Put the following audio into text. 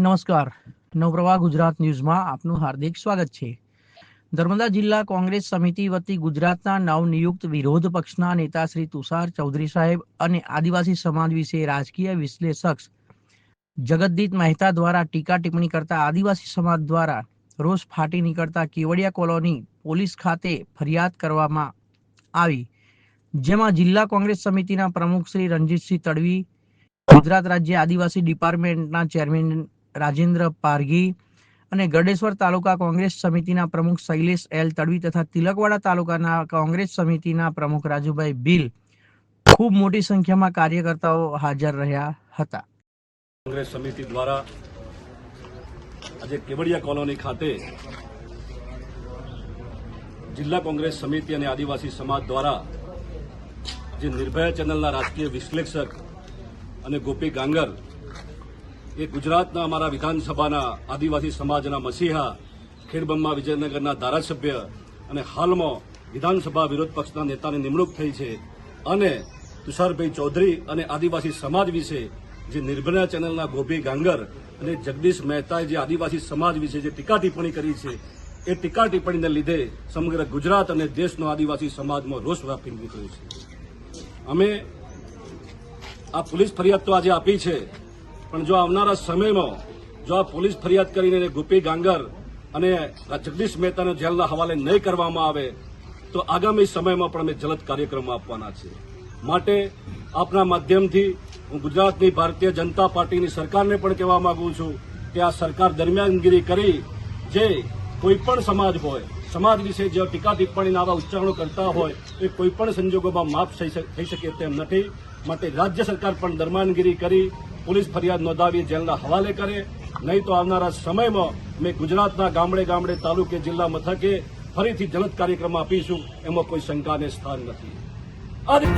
નમસ્કાર. નવપ્રવાહ ગુજરાત ન્યૂઝમાં આપનું હાર્દિક સ્વાગત છે. નર્મદા જિલ્લા કોંગ્રેસ સમિતિ વતી ગુજરાતના નવનિયુક્ત વિરોધ પક્ષના નેતા શ્રી તુષાર ચૌધરી સાહેબ અને આદિવાસી સમાજ વિશે રાજકીય વિશ્લેષક જગદીત મહેતા દ્વારા ટીકા ટિપ્પણી કરતા આદિવાસી સમાજ દ્વારા રોષ ફાટી નીકળતા કેવડિયા કોલોની પોલીસ ખાતે ફરિયાદ કરવામાં આવી. જેમાં જિલ્લા કોંગ્રેસ સમિતિના પ્રમુખ શ્રી રણજીતસિંહ તડવી, ગુજરાત રાજ્ય આદિવાસી ડિપાર્ટમેન્ટના ચેરમેન રાજેન્દ્ર પારગી અને ગરડેશ્વર તાલુકા કોંગ્રેસ સમિતિના પ્રમુખ શૈલેષ એલ તડવી તથા તિલકવાડા તાલુકાના કોંગ્રેસ સમિતિના પ્રમુખ રાજુભાઈ બિલ ખૂબ મોટી સંખ્યામાં કાર્યકર્તાઓ હાજર રહ્યા હતા. કોંગ્રેસ સમિતિ દ્વારા આજે કેવડિયા કોલોની ખાતે જિલ્લા કોંગ્રેસ સમિતિ અને આદિવાસી સમાજ દ્વારા જે નિર્ભયા ચેનલના રાજકીય વિશ્લેષક અને ગોપી ગાંગર એ ગુજરાતના અમારા વિધાનસભાના આદિવાસી સમાજના મસીહા ખેડબંબા વિજયનગરના ધારાસભ્ય અને હાલમાં વિધાનસભા વિરોધ પક્ષના નેતાની નિમણૂક થઈ છે અને તુષારભાઈ ચૌધરી અને આદિવાસી સમાજ વિશે જે નિર્ભયા ચેનલના ગોપી ગાંગર અને જગદીશ મહેતાએ જે આદિવાસી સમાજ વિશે જે ટીકા ટિપ્પણી કરી છે, એ ટીકા ટિપ્પણીને લીધે સમગ્ર ગુજરાત અને દેશનો આદિવાસી સમાજમાં રોષ વ્યાપી નીકળ્યો છે. અમે આ પોલીસ ફરિયાદ તો આજે આપી છે પણ જો આવનારા સમયમાં જો આ પોલીસ ફરિયાદ કરીને ગોપી ગાંગર અને જગદીશ મહેતાને જેલના હવાલે નહીં કરવામાં આવે, તો આગામી સમયમાં પણ અમે જલદ કાર્યક્રમો આપવાના છે માટે આપના માધ્યમથી હું ગુજરાતની ભારતીય જનતા પાર્ટીની સરકારને પણ કહેવા માંગુ છું કે આ સરકાર દરમિયાનગીરી કરી, જે કોઈપણ સમાજ હોય, સમાજ વિશે જે ટીકા ટિપ્પણીના આવા ઉચ્ચારણો કરતા હોય, એ કોઈપણ સંજોગોમાં માફ થઈ શક- તેમ નથી. માટે રાજ્ય સરકાર પણ દરમિયાનગીરી કરી પોલીસ ફરિયાદ નોંધાવી જેલના હવાલે કરે. નહીં તો આવનારા સમયમાં અમે ગુજરાતના ગામડે ગામડે તાલુકે જિલ્લા મથકે ફરીથી જલદ કાર્યક્રમ આપીશું. એમાં કોઈ શંકાને સ્થાન નથી. આદિ